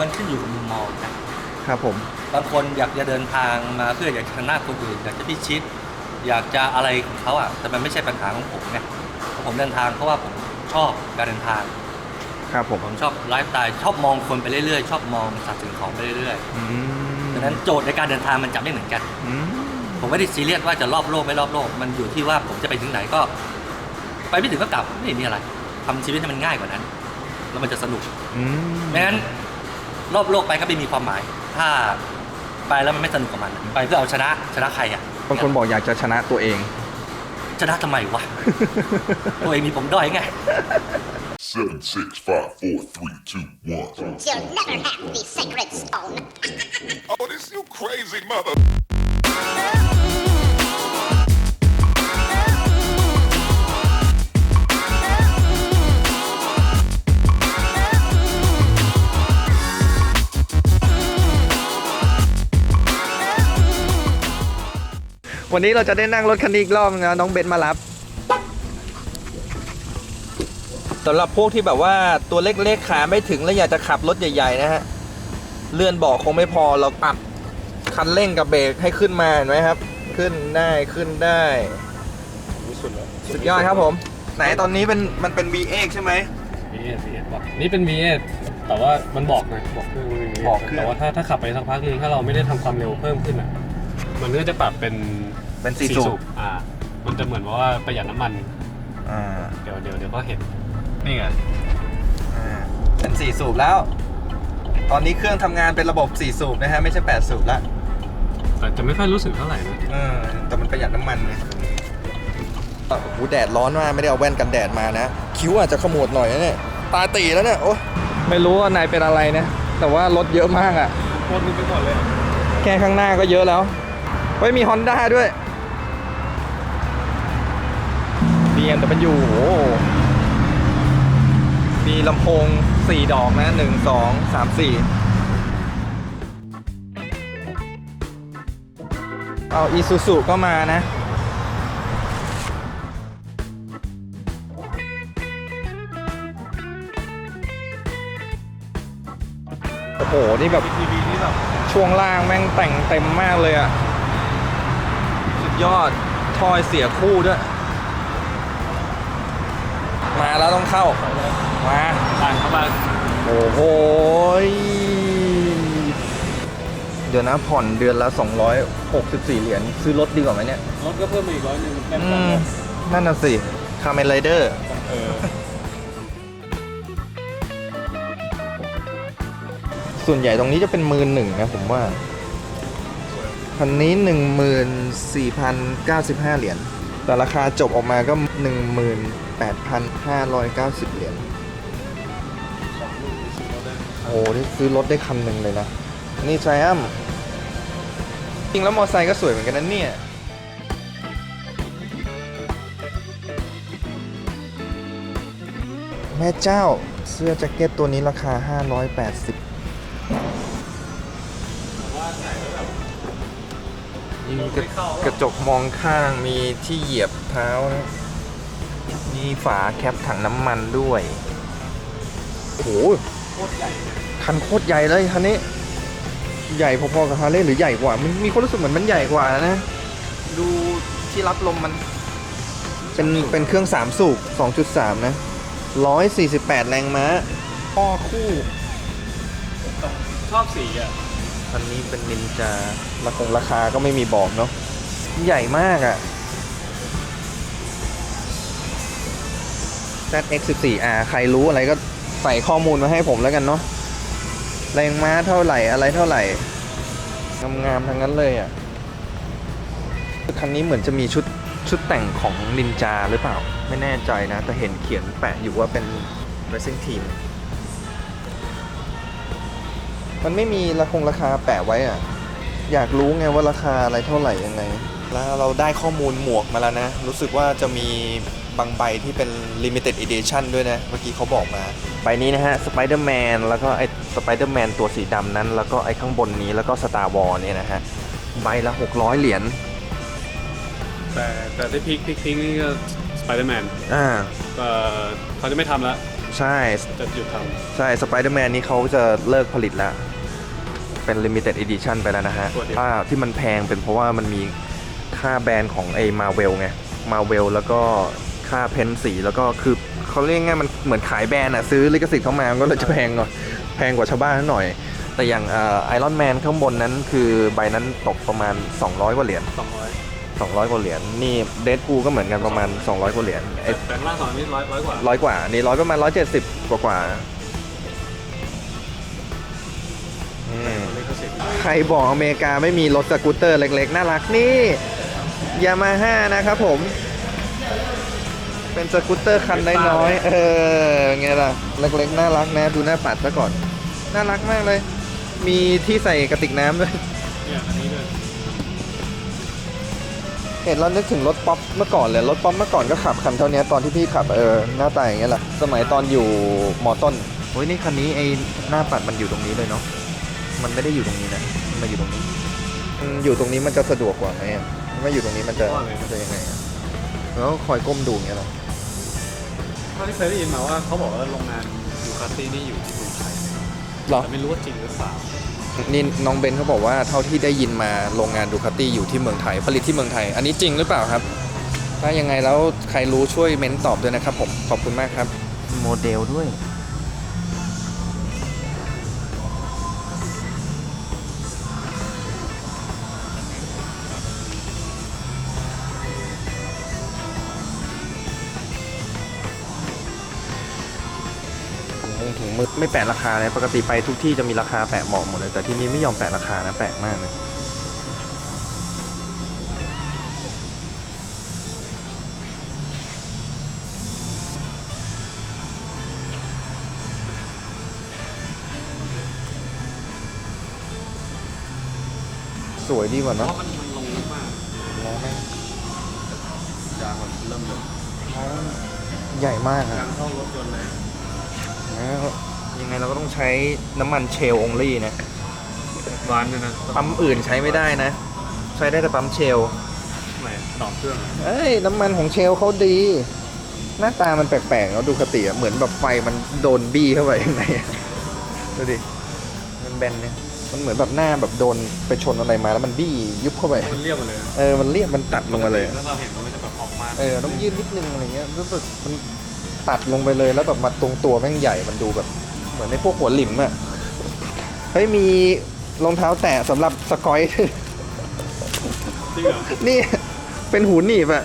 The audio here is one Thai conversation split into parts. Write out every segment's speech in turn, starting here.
มันขึ้นอยู่กับมุมมองนะครับผม บางคนอยากจะเดินทางมาเพื่ออยากจะชนะคนอื่นอยากจะพิชิต อยากจะอะไรของเขาอะแต่มันไม่ใช่ปัญหาของผมไงผมเดินทางเพราะว่าผมชอบการเดินทาง ครับผม ผมชอบไลฟ์สไตล์ชอบมองคนไปเรื่อยๆ ชอบมองสัตว์สิ่งของไปเรื่อยอืมๆดังนั้นโจทย์ในการเดินทางมันจะไม่เหมือนกัน อืมผมไม่ได้ซีเรียสว่าจะรอบโลกไม่รอบโลก มันอยู่ที่ว่าผมจะไปถึงไหนก็ ไปไม่ถึงก็กลับไม่มีอะไรทำชีวิตให้มันง่ายกว่านั้น แล้วมันจะสนุกอืมไม่งั้น รอบโลกไปก็ไม่มีความหมาย ถ้าไปแล้วมันไม่สนุกกับมันไปเพื่อเอาชนะชนะใครอะบางคนบอกอยากจะชนะตัวเอง ชนะทำไมวะ ตัวเองมีผมด้อยไง Seven, six, five, four, three, two, one. You'll never have the sacred stone. Oh, this you crazy mother. วันนี้เราจะได้นั่งรถคันนี้อีกรอบนึงนะน้องเบนซ์มารับสำหรับพวกที่แบบว่าตัวเล็กๆขาไม่ถึงแล้วอยากจะขับรถใหญ่ๆนะฮะเลื่อนเบาะคงไม่พอเราปรับคันเร่งกับเบรกให้ขึ้นมาเห็นไหมครับ ขึ้นได้ขึ้นได้ สุดยอดครับผม ไหนตอนนี้เป็นมันเป็น V8 ใช่ไหม V8 V8 บอกนี่เป็น V8 แต่ว่ามันบอกนะบอกเครื่องมันเป็น V8 บอกเครื่อง แต่ว่าถ้าถ้าขับไปสักพักหนึงถ้าเราไม่ได้ทำความเร็วเพิ่มขึ้นอะ มันก็จะปรับเป็น เป็นสี่สูบอ่า มันจะเหมือนว่าประหยัดน้ำมัน อ่าเดี๋ยวเดี๋ยวเดี๋ยวก็เห็น นี่ไง อ่าเป็นสี่สูบแล้ว ตอนนี้เครื่องทำงานเป็นระบบสี่สูบนะฮะ ไม่ใช่แปดสูบละแต่จะไม่ค่อยรู้สึกเท่าไหร่นะเออแต่มันประหยัดน้ำมันไงโอ้โหแดดร้อนมาก ไม่ได้เอาแว่นกันแดดมานะ คิ้วอาจจะขมวดหน่อยนะเนี่ย ตาตีแล้วเนี่ย โอ้ไม่รู้ว่านายเป็นอะไรนะ แต่ว่ารถเยอะมากอะโคตรนึงไปหมดเลย แค่ข้างหน้าก็เยอะแล้ว เฮ้ยมี Honda ด้วย BMW โอ้โหมีลำโพง 4 ดอกนะ 1 2 3 4 เอา Isuzu ก็มานะโอ้โห นี่แบบทีวีนี่แบบช่วงล่างแม่งแต่งเต็มมากเลยอะสุดยอดทอยเสียคู่ด้วย แล้วต้องเข้า มาต่างเข้ามาโอ้โหยเดี๋ยวนะผ่อนเดือนละ 264 เหรียญซื้อรถดีกว่าไหมเนี่ย รถก็เพิ่มมาอีกร้อยหนึ่งแน่นอืกันมเลยนั่นน่ะสิคาเมนไรเดอร์ เออส่วนใหญ่ตรงนี้จะเป็นหมื่นหนึ่งนะผมว่าคันนี้หนึ่งหมื่นสี่พันเก้าสิบห้าเหรียญ แต่ราคาจบออกมาก็หนึ่งห มื่นแปดพันห้าร้อยเก้าสิบเหรียญโอ้โหนี่ซื้อรถได้คันหนึ่งเลยนะ นี่ไทรอัมจริงแล้วมอไซค์ก็สวยเหมือนกันนะเนี่ยแม่เจ้าเสื้อแจ็คเก็ตตัวนี้ราคา 580มีกระกระจกมองข้างมีที่เหยียบเท้านะ มีฝาแคปถังน้ำมันด้วยโอ้โหคันโคตรใหญ่เลยคันนี้ ใหญ่พอๆกับฮาร์เลย์หรือใหญ่กว่า มันมีความรู้สึกเหมือนมันใหญ่กว่านะ ดูที่รับลมมัน เป็นเป็นเครื่อง 3 สูบ2.3 นะ 148 แรงม้าพ่อคู่ชอบสีอะคันนี้เป็นนินจาราคงราคาก็ไม่มีบอกเนาะใหญ่มากอะ่ ZX14R ใครรู้อะไรก็ใส่ข้อมูลมาให้ผมแล้วกันเนาะแรงม้าเท่าไหร่อะไรเท่าไหร่งามๆทั้งนั้นเลยอะ่ะคันนี้เหมือนจะมีชุดชุดแต่งของนินจาหรือเปล่า ไม่แน่ใจนะ แต่เห็นเขียนแปะอยู่ว่าเป็น Racing Team มันไม่มีราคงราคาแปะไว้อะอยากรู้ไงว่าราคาอะไรเท่าไหร่ยังไง แล้วเราได้ข้อมูลหมวกมาแล้วนะ รู้สึกว่าจะมี บางใบที่เป็น limited edition ด้วยนะ เมื่อกี้เขาบอกมา ใบนี้นะฮะ Spider-Man แล้วก็ไอ้ Spider-Man ตัวสีดำนั้น แล้วก็ไอ้ข้างบนนี้แล้วก็ Star Wars เนี่ยนะฮะ ใบละ 600 เหรียญแต่แต่ที่พีคพีคพีคนี่ก็สไปเดอร์แมนอ่าเขาจะไม่ทำแล้วใช่จะหยุดทใช่สไปเดอร์แมนนี้เขาจะเลิกผลิตแล้ว เป็น limited edition ไปแล้วนะฮะถ้าที่มันแพงเป็นเพราะว่ามันมีค่าแบรนด์ของไอ้มาเวลไงมาเวลแล้วก็ ค่าเพ้นสีแล้วก็คือเขาเรียกง่ายๆมันเหมือนขายแบรนด์อะซื้อลิขสิทธิ์เข้ามามันก็เลยจะแพงหน่อยแพงกว่าชาวบ้านนิดหน่อย แต่อย่างไอรอนแมนข้างบนนั้นคือใบนั้นตกประมาณ 200 กว่าเหรียญำสองร้อย200 กว่าเหรียญนี่เดดพูก็เหมือนกันประมาณ 200 กว่าเหรียญไอ้แบงค์ล่างสองนี่ร้อยร้อยกว่าร้อยกว่านี่ร้อยประมาณร้อยเจ็ดสิบกว่ากว่าอืมเลขสิบใครบอกอเมริกาไม่มีรถสกูตเตอร์เล็กๆ น่ารักนี่ยามาฮ่านะครับผม เป็นสกูตเตอร์คันน้อยๆเออไงล่ะ เล็กๆน่ารักนะ ดูหน้าปัดซะก่อน น่ารักมากเลย มีที่ใส่กระติกน้ำด้วย เนี่ยอันนี้ด้วยเห็นเรานึกถึงรถป๊อปเมื่อก่อนเลย รถป๊อปเมื่อก่อนก็ขับคันเท่านี้ตอนที่พี่ขับเออหน้าตาอย่างเงี้ยแหละ สมัยตอนอยู่มอต้นโอ้ยนี่คันนี้ไอ้หน้าปัดมันอยู่ตรงนี้เลยเนาะ มันไม่ได้อยู่ตรงนี้นะมันมาอยู่ตรงนี้อืมอยู่ตรงนี้มันจะสะดวกกว่าไหมอะไม่อยู่ตรงนี้มันจะมันจะยังไงอะแล้วคอยก้มดูอย่างเงี้ยเหรอ เท่าที่เคยได้ยินมาว่าเขาบอกว่าโรงงานยูคาตี้นี่อยู่ที่เมืองไทยหรอ แต่ไม่รู้ว่าจริงหรือเปล่านี่น้องเบนเขาบอกว่าเท่าที่ได้ยินมาโรงงานดูคาตี้อยู่ที่เมืองไทย ผลิตที่เมืองไทย อันนี้จริงหรือเปล่าครับ ถ้ายังไงแล้วใครรู้ช่วยเม้นตอบด้วยนะครับผมขอบคุณมากครับ โมเดลด้วย งมือถุงมือไม่แปะราคาเลยปกติไปทุกที่จะมีราคาแปะบอกหมดเลย แต่ที่นี้ไม่ยอมแปะราคานะแปลกมากเลยสวยดีกว่าเพเนาะราะมันมันลงลึกมากล้อแม่งยางมันเริ่มเลยใหญ่มากอะยางเข้ารถยนต์เลยแล้ว ยังไงเราก็ต้องใช้น้ำมันเชลองลี่นะ ร้านเนี่ยนะปั๊มอื่นใช้ไม่ได้นะ ใช้ได้แต่ปั๊มเชล ไหนดอกเครื่องอะเอ้ย น้ำมันของเชลเขาดี หน้าตามันแปลกๆแล้วดูคติอะเหมือนแบบไฟมันโดนบี้เข้าไปข้างในอะดูดิ มันแบนเนี่ย มันเหมือนแบบหน้าแบบโดนไปชนอะไรมาแล้วมันบี้ยุบเข้าไป มันเรียบหมดเลยนะเออ มันเรียบมันตัดลงมาเลย แล้วเราเห็นมันก็จะแบบออกมา เออต้องยืดนิดนึงอะไรเงี้ยรู้สึกมัน ตัดลงไปเลยแล้วแบบมาตรงตัวแม่งใหญ่มันดูแบบ เหมือนในพวกหัวหลิมอะเฮ้ยมีรองเท้าแตะสำหรับสกอย จริงเหรอนี่เป็นหูหนีบอะ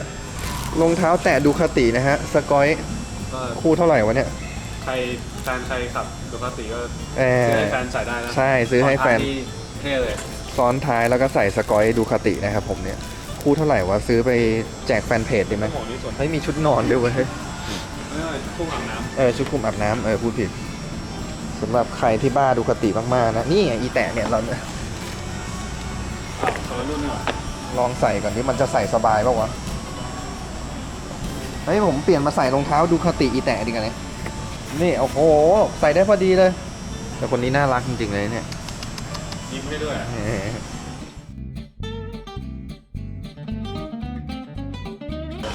รองเท้าแตะดูคาตินะฮะ สกอยก็คู่เท่าไหร่วะเนี่ย ใครแฟนใครขับดูคาติก็เออซื้อให้แฟนใส่ได้นะใช่ซื้อให้แฟนตที่เท่เลยซ้อนท้ายแล้วก็ใส่สกอยดูคาตินะครับผมเนี่ย คู่เท่าไหร่วะซื้อไปแจกแฟนเพจดีไหมโอ้โหนี่ส่วนเฮ้ยมีชุดนอนด้วยเว้ย ไม่ไม่พุ่งอาบน้เออชุดคลุมอาบน้ำเออพูดผิดสำหรับใครที่บ้าดูคาติมากๆนะนี่ไงอีแตะเนี่ยเราเนี่ยำอ้าวคนละรุ่นนี่หว่าลองใส่ก่อนที่มันจะใส่สบายป่าวะเฮ้ยผมเปลี่ยนมาใส่รองเท้าดูคาติอีแตะดีกันเลยนี่โอ้โหใส่ได้พอดีเลย แต่คนนี้น่ารักจริงๆเลยเนี่ยยิ้มให้ด้วย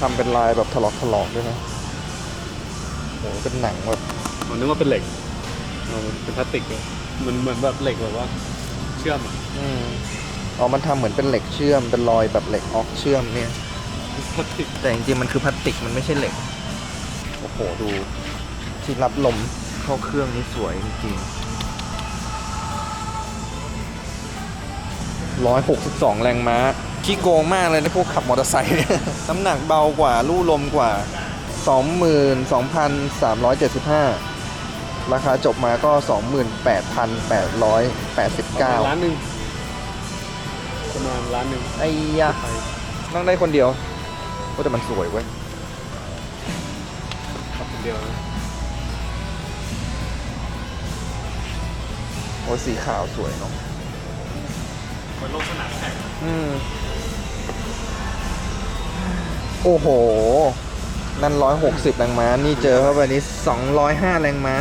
ทำเป็นลายแบบถลอกถลอกด้วยนะโหเป็นหนังแบบผมนึกว่าเป็นเหล็กเออเป็นพลาสติกเลยมันเหมือนแบบเหล็กแบบว่า เชื่อมอะอืมอ๋อมันทำเหมือนเป็นเหล็กเชื่อมเป็นรอยแบบเหล็กออกเชื่อมเนี่ย พลาสติกแต่จริงๆมันคือพลาสติกมันไม่ใช่เหล็ก โอ้โหดู ที่รับลมเข้าเครื่องนี่สวยจริงร้อยหกสิบสองแรงม้า ขี้โกงมากเลยนะพวกขับมอเตอร์ไซค์เนี่ย น้ำหนักเบากว่า ลู่ลมกว่า 22,375 ราคาจบมาก็ 28,889ร้านหนึ่งประมาณร้านหนึ่งไอ้ยะนั่งได้คนเดียวก็แต่มันสวยเว้ยขับคนเดียวนะโอ้ยสีขาวสวยเนาะเหมือนลงสนามแข่งอืม โอ้โห นั่นร้อยหกสิบแรงม้า นี่เจอเข้าไปนี่สองร้อยห้าแรงม้า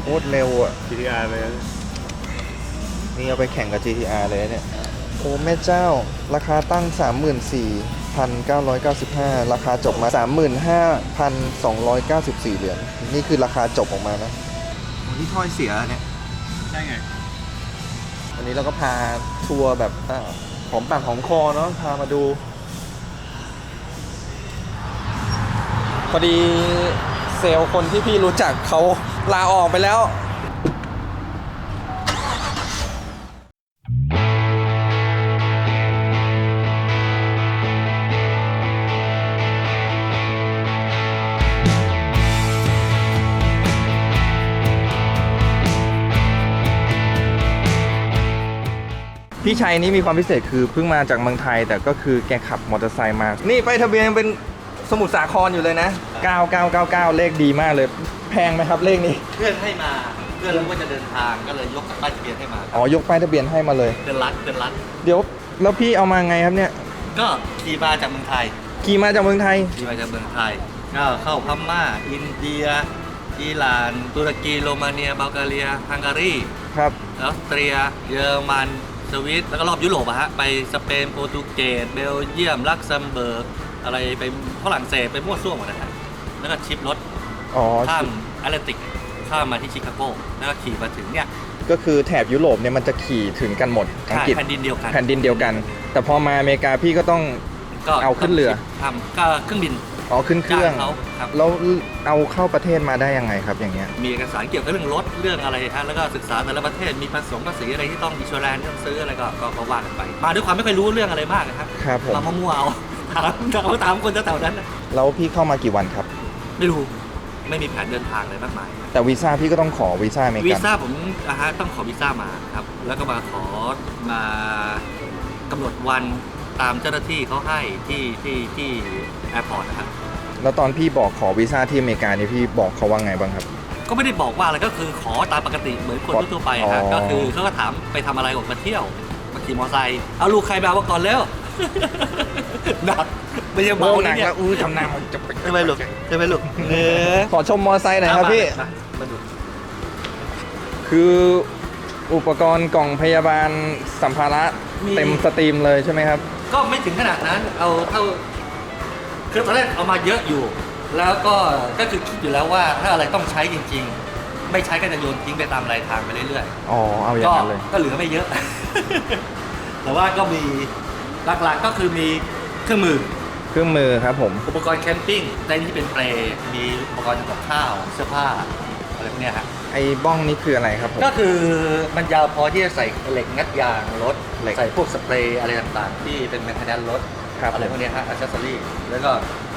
โคตรเร็วอะ GTR เลยนะนี่เอาไปแข่งกับ GTR เลยเนี่ย โอ้แม่เจ้า ราคาตั้งสามหมื่นสี่8,995 ราคาจบมา 35,294 เหรียญ นี่คือราคาจบออกมานะนี่ถ้อยเสียเนี่ย ใช่ไง วันนี้เราก็พาทัวร์แบบอาหอมปากหอมคอเนาะ พามาดู พอดีเซลล์คนที่พี่รู้จักเขาลาออกไปแล้วพี่ชัยนี่มีความพิเศษคือเพิ่งมาจากเมืองไทย แต่ก็คือแกขับมอเตอร์ไซค์มา นี่ไปายทะเบียนเป็น สมุทรสาครอยู่เลยนะ 9999 เลขดีมากเลย แพงไหมครับเลขนี้ เพื่อนให้มาเพื่อนรู้ว่าจะเดินทางก็เลยยกป้ายทะเบียนให้มาอ๋อ ยกป้ายทะเบียนให้มาเลย เดินรัดเดินรัดเดี๋ยว แล้วพี่เอามาไงครับเนี่ย ก็ขี่มาจากเมืองไทยขี่มาจากเมืองไทย ขี่มาจากเมืองไทยก็เข้าพม่าอินเดียอิหร่านตุรกีโรมาเนียบัลแกเรียฮังการีครับ ออสเตรีย เยอรมันสวิตแล้วก็รอบยุโรปอะฮะไปสเปนโปรตุเกสเบลเยียมลักเซมเบิร์ก อะไรไปฝรั่งเศสไปมั่วซั่วหมดนะฮะแล้วก็ชิปรถอ๋อ ข้ามแอตแลนติกข้ามมาที่ชิคาโกแล้วก็ขี่มาถึงเนี่ยก็คือแถบยุโรปเนี่ยมันจะขี่ถึงกันหมดอังกฤษแผ่นดินเดียวกันแผ่นดินเดียวกัน แต่พอมาอเมริกาพี่ก็ต้องก็เอาขึ้นเรือทำก็เครื่องบินอ๋อขึ้นเครื่องจ้างเขาครับแล้วเอาเข้าประเทศมาได้ยังไงครับอย่างเงี้ยมีเอกสารเกี่ยวกับเรื่องรถเรื่องอะไรฮะแล้วก็ศึกษาแต่ละประเทศมีภาษีภาษีอะไรที่ต้องอินชัวแรนซ์ต้องซื้ออะไรก็ก็ก็ว่ากันไป มาด้วยความไม่เคยรู้เรื่องอะไรมากนะครับครับผมมามั่วๆเอา ถามเอาถามคนแถวๆนั้นนะแล้วพี่เข้ามากี่วันครับ ไม่รู้ไม่มีแผนเดินทางอะไรมากมาย แต่วีซ่าพี่ก็ต้องขอวีซ่าอเมริวีกันซ่าผมนะฮะต้องขอวีซ่ามาครับ แล้วก็มาขอมากำหนดวันตามเจ้าหน้าที่เขาให้ที่ที่ที่แอร์พอร์ตนะครับ แล้วตอนพี่บอกขอวีซ่าที่อเมริกานี่พี่บอกเขาว่าไงบ้างครับ ก็ไม่ได้บอกว่าอะไรก็คือขอตามปกติเหมือนคนทั่วๆไปฮะอ๋อ ก็คือเขาก็ถามไปทำอะไรบอกมาเที่ยวมาขี่มอเตอร์ไซค์เอาลูกใครไปเอามาก่อนแล้ว หนักไม่ใช่เบาหเลนัยกเนี่ยแล้วอู้ทำหน้ามันจะใช่ไหมลูกใช่ไหมลูกเนื้อขอชมมอไซค์หน่อยครับพี่ มาดูคืออุปกรณ์กล่องพยาบาลสัมภาระเต็มสตรีมเลยใช่ไหมครับ ก็ไม่ถึงขนาดนั้น เอาเท่าคือตอนแรกเอามาเยอะอยู่ แล้วก็ก็คือคิดอยู่แล้วว่าถ้าอะไรต้องใช้จริง ๆ ไม่ใช้ก็จะโยนทิ้งไปตามรายทางไปเรื่อยๆอ๋อเอาอย่าก็งนั้นเลยก็เหลือไม่เยอะ แต่ว่าก็มี หลักๆก็คือมีเครื่องมือ เครื่องมือครับผม อุปกรณ์แคมปิ้งในที่เป็นเปลมีอุปกรณ์ทำกับข้าว เสื้อผ้าอะไรพวกเนี้ยฮะไอ้บ้องนี่คืออะไรครับผม ก็คือมันยาวพอที่จะใส่เหล็กงัดยางรถเหล็ก ใส่พวกสเปรย์อะไรต่างๆ ที่เป็นแมคคานิรถครับอะไรพวกเนี้ยฮะอัซเซอรี่แล้วก็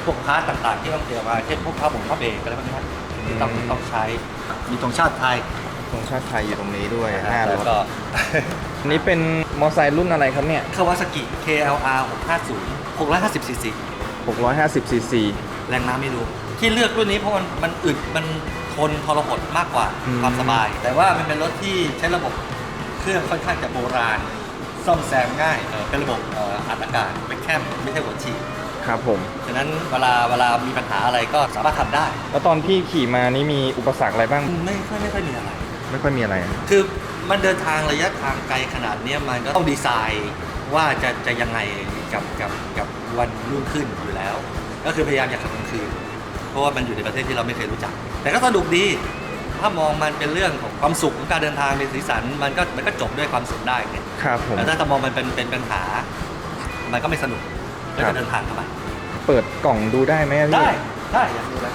พวกพาร์ทต่างๆ ที่ต้องเตรียมมาเช่นพวกผ้าผมผ้าเบรกอะไรพวกเนี้ยฮะที่ต้องต้องใช้มีธงชาติไทย ธงชาติไทยอยู่ตรงนี้ด้วยนะหน้าฮะรแล้วถ ก็อั นนี้เป็นมอไซค์รุ่นอะไรครับเนี่ย คาวาซากิ KLR 650 650 cc 650ซีซี แรงม้าไม่รู้ ที่เลือกรุ่นนี้เพราะมันมันอึดมันทนทรหดมากกว่าอืม ความสบาย แต่ว่ามันเป็นรถที่ใช้ระบบเครื่องค่อนข้างจะโบราณ ซ่อมแซมง่ายเอ่อเป็นระบบเอ่ออัดอากาศเป็นแค่ไม่ใช่หัวฉีดครับผม ฉะนั้นเวลาเวลามีปัญหาอะไรก็สามารถทำได้แล้วตอนพี่ขี่มานี่มีอุปสรรคอะไรบ้าง ไม่ค่อยไม่ค่อยมีอะไร ไม่ค่อยมีอะไรคือ มันเดินทางระยะทางไกลขนาดเนี้ยมันก็ต้องดีไซน์ว่าจะจะยังไงกับกับกับวันรุ่งขึ้นอยู่แล้ว ก็คือพยายามอย่าขับกลางคืน เพราะว่ามันอยู่ในประเทศที่เราไม่เคยรู้จัก แต่ก็สนุกดี ถ้ามองมันเป็นเรื่องของความสุขของการเดินทางเป็นสีสัน มันก็มันก็จบด้วยความสุขได้ไงครับผม แต่ถ้ามองมันเป็นเป็นปัญหา มันก็ไม่สนุกก็ครัจะบ เดินทางทำไมเปิดกล่องดูได้ไหมพี่ได้ได้อยากดูแล้ว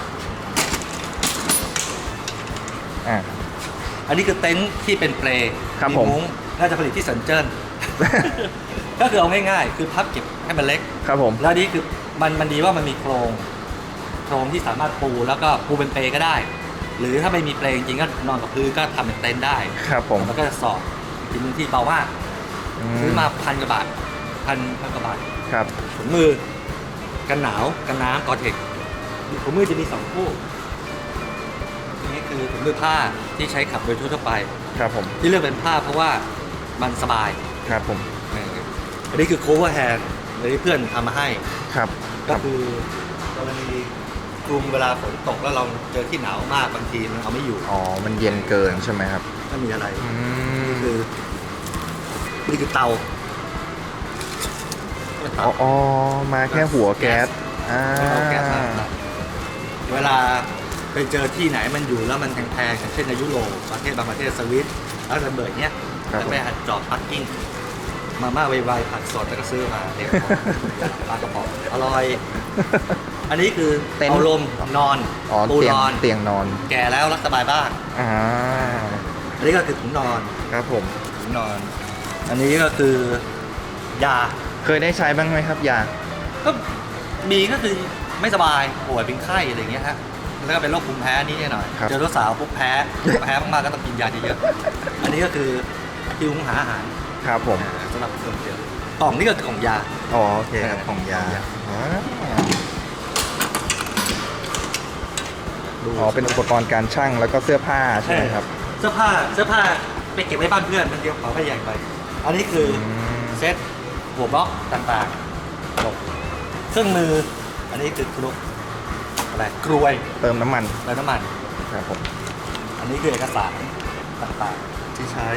อ่า อันนี้คือเต็นท์ที่เป็นเปลครับผมมุ้งน่าจะผลิตที่สันเจิ้น ก็คือเอาง่ายๆ คือพับเก็บให้มันเล็ก ครับผม แล้วนี่คือมันมันดีว่ามันมีโครง โครงที่สามารถปูแล้วก็ปูเป็นเปลก็ได้ หรือถ้าไม่มีเปลจริงๆก็นอนกับพื้นก็ทำเป็นเต็นท์ได้ครับผมแล้วก็จะสอบกินที่เบามากอืซื้อมาพันกว่าบาทพันพันกว่าบาทครับถุงมือ กันหนาวกันน้ำกอเทคถุงมือจะมีสองคู่นี่ คือถุงมือผ้าที่ใช้ขับโดยทั่วๆไป ครับผมที่เลือกเป็นผ้าเพราะว่ามันสบายครับผมเอออันนี้คือ cover hand อันนี้เพื่อนทำมาให้ ครับคก็รับคือกรณีกลุ่มเวลาฝนตกแล้วเราเจอที่หนาวมากบางทีมันเอาไม่อยู่อ๋อมันเย็นเกินใช่ไหมครับไม่มีอะไรอืมคือนี่คือเตาเป็นตัอ๋ดออ๋อมาแค่หัวแก๊สอ่าเอาแก๊สมาตัดเวลา ไปเจอที่ไหนมันอยู่แล้วมันแพงๆอย่างเช่นในยุโรปประเทศบางประเทศสวิตแล้วระเบิดเนี้ยแล้วไปหัดจอดพักกิ้งมาม่าไวๆผัดสดแล้วก็ซื้อมาเด็กปลากระป๋องอร่อย อันนี้คือเต็นท์ เอาลมนอนอ๋อปูเตียงนอน เตียงนอนแก่แล้วรักสบายบ้างอ่าอันนี้ก็คือถุงนอนครับผม ถุงนอน อันนี้ก็คือยา เคยได้ใช้บ้างไหมครับยา ก็มีก็คือไม่สบายป่วยเป็นไข้อะไรอย่างเงี้ยฮะ แล้วก็เป็นโรคภูมิแพ้นิดหน่อยครับ เจอรถสาวปุ๊บแพ้แพ้มากๆก็ต้องกินยาเยอะๆอันนี้ก็คือที่หุงหาอาหารครับผมสำหรับคนเดียวกล่องนี้ก็คือกล่องยา อ๋อโอเคครับของยาของยาอ๋ออ๋อเป็นอุปกรณ์การช่างแล้วก็เสื้อผ้าใช่ไหมครับ เสื้อผ้าเสื้อผ้าไปเก็บไว้บ้านเพื่อนมันเดียวเป๋าไปใหญ่ไป อันนี้คืออม เซ็ตหัวบล็อกต่างๆเครื่องมือ อันนี้คือกรุ๊ปอะ ไรกรวยเติมน้ำมันและน้ำมัน ครับผมอันนี้คือเอกสารต่างๆที่ใช้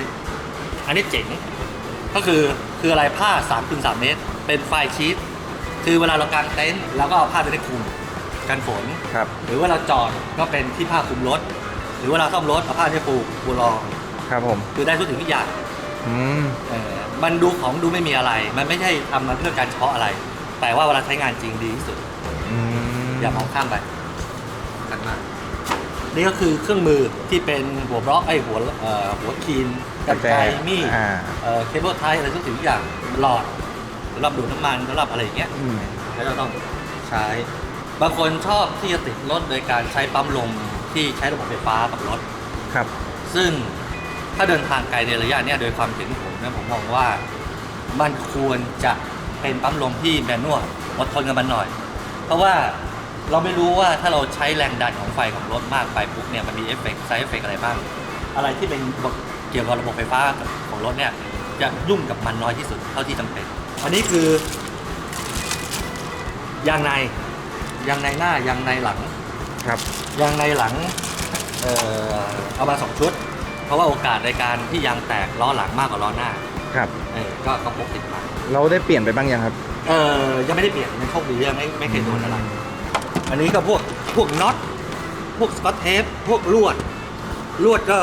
อันนี้เจ๋ง ก็คือคืออะไรผ้า3คูณ3เมตร เป็นไฟล์ชีตคือเวลาเรากางเต็นท์เราก็เอาผ้าไปได้คลุมกันฝน ครับหรือว่าเราจอดก็เป็นที่ผ้าคลุมรถ หรือว่าเราซ่อมรถเอาผ้าที่ปูปูรองครับผมคือได้ทุกสิ่งทุกอย่างอืมเออมันดูของดูไม่มีอะไร มันไม่ใช่ทำมาเพื่อการเฉพาะอะไร แต่ว่าเวลาใช้งานจริงดีที่สุด อืมอย่ามองข้ามไป กันมาก นี่ก็คือเครื่องมือที่เป็นหัวบล็อกไอ้หัวเอ่อหัวคีนกันไกรมีดอ่า เอ่อเคเบิลไทยอะไรทุกสิ่งทุกอย่างหลอดสำหรับดูดน้ำมันสำหรับอะไรอย่างเงี้ย อืม แล้วเราต้องใช้ บางคนชอบที่จะติดรถโดยการใช้ปั๊มลมที่ใช้ระบบไฟฟ้ากับรถ ครับ ซึ่งถ้าเดินทางไกลในระยะเนี้ยโดยความเห็นผมนะผมมองว่ามันควรจะเป็นปั๊มลมที่แมนนวลอดทนกับมันหน่อย เพราะว่า เราไม่รู้ว่าถ้าเราใช้แรงดันของไฟของรถมากไปปุ๊บเนี่ยมันมีเอฟเฟกต์ไซเอฟเฟกอะไรบ้าง อะไรที่เป็นเกี่ยวกับระบบไฟฟ้าของรถเนี่ยจะยุ่งกับมันน้อยที่สุดเท่าที่จำเป็นอันนี้คือยางในยางในหน้ายางในหลังครับยางในหลังเอ่อเอามาสองชุด เพราะว่าโอกาสในการที่ยางแตกล้อหลังมากกว่าล้อหน้าครับเออก็ก็พกติดมาเราได้เปลี่ยนไปบ้างยังครับเออยังไม่ได้เปลี่ยนยังโชคดียังไม่ไม่เคยโดนอะไร อันนี้ก็พวกพวกน็อตพวกสกอตเทปพวกลวด ลวดก็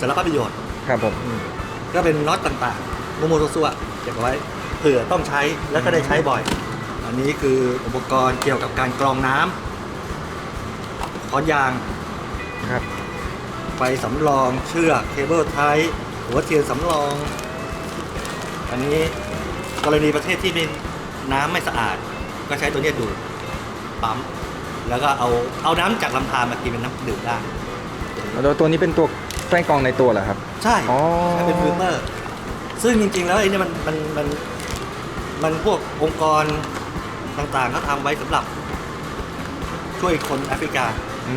สารพัดประโยชน์ครับผมก็เป็นน็อตต่างๆโมโมโตซัวเก็บเอาไว้เผื่อต้องใช้แล้วก็ได้ใช้บ่อย อันนี้คืออุปกรณ์เกี่ยวกับการกรองน้ำค้อนยาง ครับ ไฟสำรองเชือกเคเบิลไทป์หัวเทียนสำรอง อันนี้กรณีประเทศที่เป็นน้ำไม่สะอาด ก็ใช้ตัวเนี้ยดูด ปั๊ม แล้วก็เอาเอาน้ำจากลำธารมากินเป็นน้ำดื่มได้ แล้วตัวนี้เป็นตัวไส้กรองในตัวเหรอครับ ใช่อ๋อ ใช้เป็นฟิลเตอร์ ซึ่งจริงๆ แล้วไอ้นี่มันมันมันมันพวกองค์กรต่างๆเขาทำไว้สำหรับ ช่วยคนแอฟริกาอื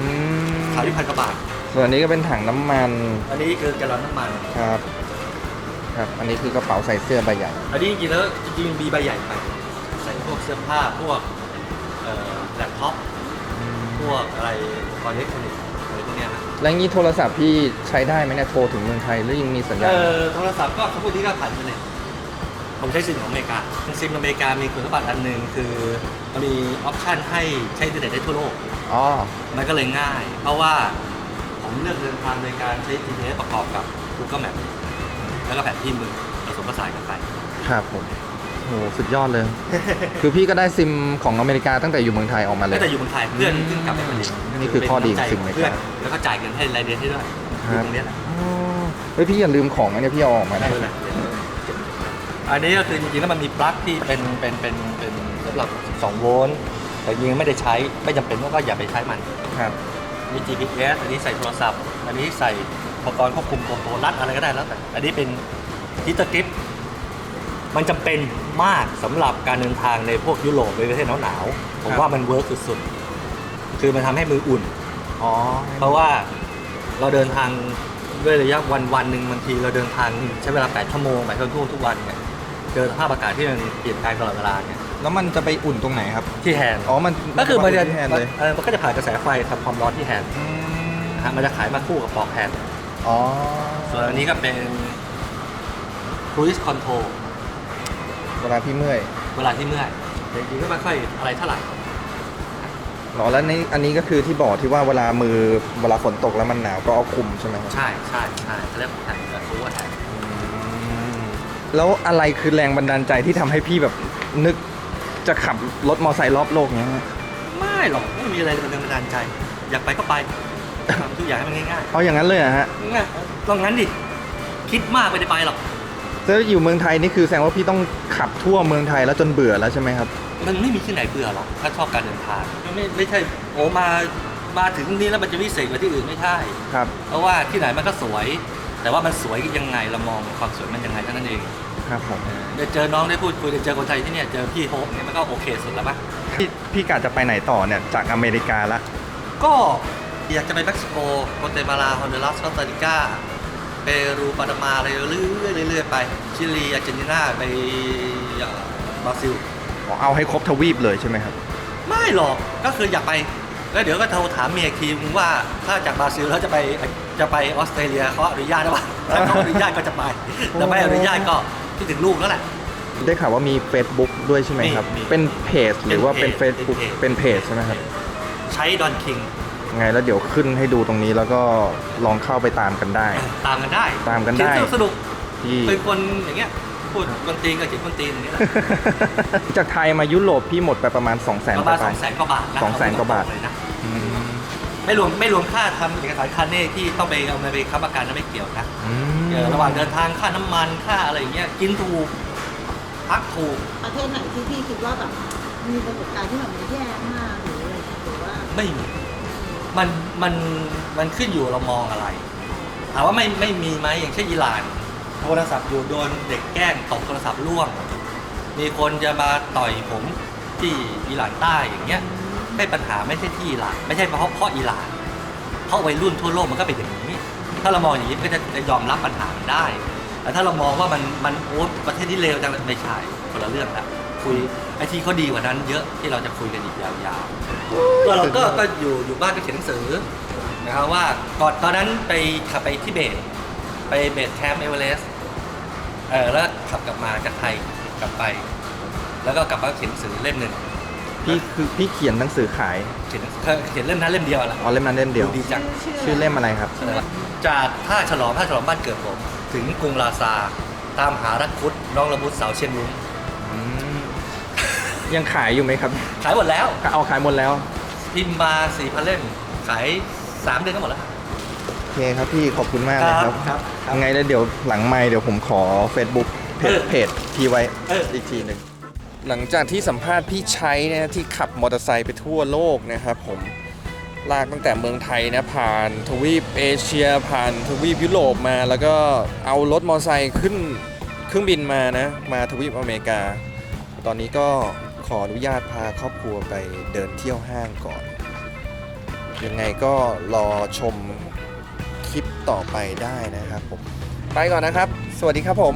มขายที่พันกว่าบาท ส่วนอันนี้ก็เป็นถังน้ำมันอันนี้คือแกลลอนน้ำมัน ครับ ครับ อันนี้คือกระเป๋าใส่เสื้อใบใหญ่ อันนี้จริงๆแล้วจริงๆมีใบใหญ่ไป ใส่พวกเสื้อผ้าพวกเอ่อ แล็ปท็อปพวกอะไรคอนเทคนิคอะไรพวกเนี้ยนะแล้วงี้โทรศัพท์พี่ใช้ได้ไหมเนี่ยโทรถึงเมืองไทยหรือยังมีสัญญาเอ่ณอโทรศัพท์ก็ทั้งพวกนี้ก็ผ่านอินเทอร์เน็ตผมใช้ซิมของอเมริกาซิมอเมริกามีคุณสมบัติอันหนึ่งคือมันมีออปชันให้ใช้อินเทอร์เน็ตได้ทั่วโลก อ๋อมันก็เลยง่าย เพราะว่าผมเลือกเดินทางโดยการใช้ GPS ประกอบกับ Google Map แล้วก็แผนที่เมืองผสมผสานกันไป ครับผมโหสุดยอดเลย คือพี่ก็ได้ซิมของอเมริกาตั้งแต่อยู่เมืองไทยออกมาเลยตั้งแต่อยู่เมืองไทยเพื่อนเพิ่งกลับไปผลิตนี่คือข้อดีของซิมเเลยครับพื่อนแล้วก็จ่ายเงินให้รายเดือนให้ด้วยอยู่ตรงเนี้ยแหละอ๋อเฮ้ยพี่อย่าลืมของอันเนี้ยพี่เอาออกมาได้ อันนี้ก็คือจริงๆแล้วมันมีปลั๊กที่เป็นเป็นเป็นเป็นสำหรับ 12 โวลต์แต่จริงๆไม่ได้ใช้ไม่จำเป็นก็อย่าไปใช้มัน ครับ มี GPS อันนี้ใส่โทรศัพท์ อันนี้ใส่อุปกรณ์ควบคุมตัวโตรัดอะไรก็ได้แล้วแต่ อันนี้เป็นดิจิตอลกริป มันจำเป็น มากสำหรับการเดินทางในพวกยุโรปในประเทศหนาวๆผมครับว่ามันเวิร์กสุดๆ คือมันทำให้มืออุ่น อ๋อเพราะว่าเราเดินทางด้วยระยะวันวันหนึ่งบางทีเราเดินทางใช้เวลา 8 ชั่วโมง8ชั่วโมงทุกวันเนี่ยเจอสภาพอากาศที่มันเปลี่ยนแปลงตลอดเวลาเนี่ยแล้วมันจะไปอุ่นตรงไหนครับ ที่แฮนด์อ๋อมันก็คือมันจะที่แทนเลยเออมันก็จะผ่านกระแสไฟทำความร้อนที่แฮนด์อืมนะฮะมันจะขายมาคู่กับปลอกแฮนด์อ๋อส่วนอันนี้ก็เป็น cruise control เวลาพี่เมื่อยเวลาที่เมื่อยแต่จริงๆก็ไม่ค่อยอะไรเท่าไหร่หรอแล้วนี่อันนี้ก็คือที่บอกที่ว่าเวลามือเวลาฝนตกแล้วมันหนาวก็เอาคลุมใช่ไหมครับใช่ใช่ใช่เขาเรียกแฮนด์โอเวอร์แฮนด์แล้วอะไรคือแรงบันดาลใจที่ทำให้พี่แบบนึกจะขับรถมอไซค์รอบโลกเนี้ยฮะไม่หรอกไม่มีอะไรเป็นแรงบันดาลใจ อยากไปก็ไปทำทุกอย่างให้มันง่ายเอาอย่างนั้นเลยเหรอะฮะๆง่ายต้องงั้นดิคิดมากไปได้ไปหรอก แล้วอยู่เมืองไทยนี่คือแสดงว่าพี่ต้องขับทั่วเมืองไทยแล้วจนเบื่อแล้วใช่ไหมครับ มันไม่มีที่ไหนเบื่อหรอกถ้าชอบการเดินทางไม่ไม่ใช่โอ้มามาถึงนี่แล้วมันจะวิเศษกว่าที่อื่นไม่ใช่ครับ เพราะว่าที่ไหนมันก็สวย แต่ว่ามันสวยยังไงเรามองความสวยมันยังไงเท่านั้นเองครับผมได้เจอน้องได้พูดคุยได้เจอคนไทยที่เนี่ยเจอพี่โฮปเนี่ยมันก็โอเคสุดแล้วปะพี่พี่กะจะไปไหนต่อเนี่ยจากอเมริกาละก็อยากจะไปเม็กซิโกโกเตมาลาฮอนดูรัสคอสตาริกา เปรูปานามาอะไรเรื่อยๆเรื่อยๆไป ชิลีอาร์เจนตินาไปเอ่อบราซิล อ๋อเอาให้ครบทวีปเลยใช่ไหมครับ ไม่หรอกก็คืออยากไปแล้วเดี๋ยวก็โทรถามเมียอีกทีนึงว่าถ้าจากบราซิลแล้วจะไปจะไปออสเตรเลียเขาอนุญาตหรือเปล่าถ้าเขาอนุญาตก็จะไปแต่ไม่อนุญาตก็คิดถึงลูกแล้วแหละ ได้ข่าวว่ามี Facebook ด้วยใช่ไหมครับ มีมีเป็นเพจหรือว่าเป็น เป็นเพจ Facebook เป็เป็นนเพเพจจใช่ไหมครับ ใช้ดอนคิง ไงแล้วเดี๋ยวขึ้นให้ดูตรงนี้แล้วก็ลองเข้าไปตามกันได้ ตามกันได้ตามกันได้ เขียสนุกที่ๆเป็นคนอย่างเงี้ยพูดคนตีนก็เขียนคนตีนอย่างนี้แหละจากไทยมายุโรปพี่หมดไปประมาณ 2 0 0 0 0 0ประมาณสองแสนกว่าบาทนะสองแสนกว่าบาท เลยนะไม่รวมไม่รวมค่าทำเอกสารคันเน่ที่ต้องไปเอาเงินไปค้ำประกันนะไม่เกี่ยวนะเออระหว่างเดินทางค่าน้ำมันค่าอะไรอย่างเงี้ยกินถูกพักถูก ประเทศไหนที่พี่คิดว่าแบบมีประสบการณ์ที่แบบมันแย่มากหรืออะไรหรือว่า ไม่มี มันมันมันขึ้นอยู่เรามองอะไรถามว่าไม่ไม่มีไหมอย่างเช่นอิหร่านโทรศัพท์อยู่โดนเด็กแกล้งตกโทรศัพท์ล่วง มีคนจะมาต่อยผมที่อิหร่านใต้อย่างเงี้ยไม่ปัญหาไม่ใช่ที่อิหร่านไม่ใช่เพราะเพราะอิหร่าน เพราะวัยรุ่นทั่วโลกมันก็เป็นอย่างนี้ ถ้าเรามองอย่างนี้มันก็จะยอมรับปัญหามันได้ แต่ถ้าเรามองว่ามันมันโอ้ประเทศที่เลวจังเลยไม่ใช่คนละเรื่องละ คุยไอที่เขาดีกว่านั้น เยอะที่เราจะคุยกันอีกยาวๆก็เราก็ก็อยู่อยู่บ้านก็เขียนหนังสือนะครับว่าก่อนตอนนั้นไปขับไปที่เบตไปเบตแคมป์เอเวอเรสต์เออแล้วขับกลับมาจากไทยกลับไป แล้วก็กลับมาเขียนหนังสือเล่มหนึ่งพี่คือพี่เขียนหนังสือขายเขียนเขียนเล่มนั้นเล่มเดียวอะแหละอ๋อเล่มนั้นเล่มเดียวดีจังชื่อเล่มอะไรครับอะไรวะจากท่าฉลองท่าฉลองบ้านเกิดผม ถึงกรุงลาซาตามหารักคุดน้องละมุดสาวเชียงรุ้งอืม ยังขายอยู่ไหมครับ ขายหมดแล้ว เอาขายหมดแล้ว พิมพ์มาสี่พันเล่มขายสามเดือนก็หมดแล้ว โอเคครับพี่ขอบคุณมากเลยครับครับครับยังไงแล้วเดี๋ยวหลังไม่เดี๋ยวผมขอ Facebook เพจเออเพจพี่ไว้เอออีกทีหนึ่ง หลังจากที่สัมภาษณ์พี่ชัยเนี่ยที่ขับมอเตอร์ไซค์ไปทั่วโลกนะครับผมลากตั้งแต่เมืองไทยนะผ่านทวีปเอเชีย ผ่านทวีปยุโรปมา แล้วก็เอารถมอเตอร์ไซค์ขึ้นเครื่องบินมานะมาทวีปอเมริกา ตอนนี้ก็ข ออนุญาตพาครอบครัวไปเดินเที่ยวห้างก่อน ยังไงก็รอชมคลิปต่อไปได้นะครับผม ไปก่อนนะครับ สวัสดีครับผม